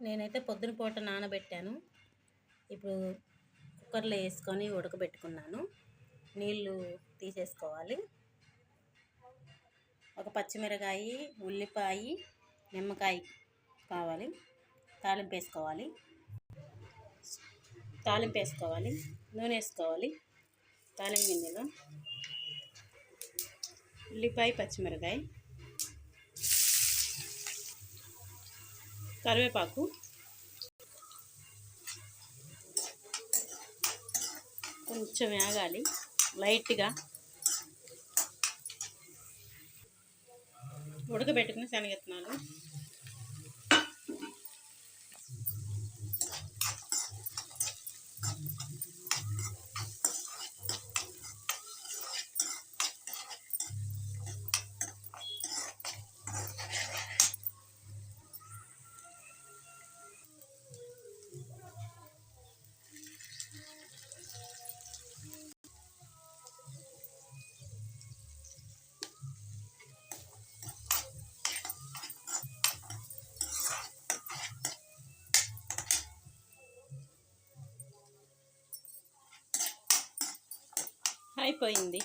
నేనైతే పొద్దున పూట నానబెట్టాను. ఇప్పుడు కుక్కర్లో వేసుకొని ఉడకబెట్టుకున్నాను. నీళ్ళు తీసేసుకోవాలి. ఒక పచ్చిమిరకాయ ఉల్లిపాయ నిమ్మకాయ కావాలి. తాలింపు వేసుకోవాలి. తాలింపు వేసుకోవాలి. నూనె వేసుకోవాలి. తాలింపు గింజలు ఉల్లిపాయ పచ్చిమిరకాయ. కరివేపాకు. కొంచెం వేగాలి. లైట్గా. ఉడకబెట్టుకుని శనగెత్తనాలు అయిపోయింది.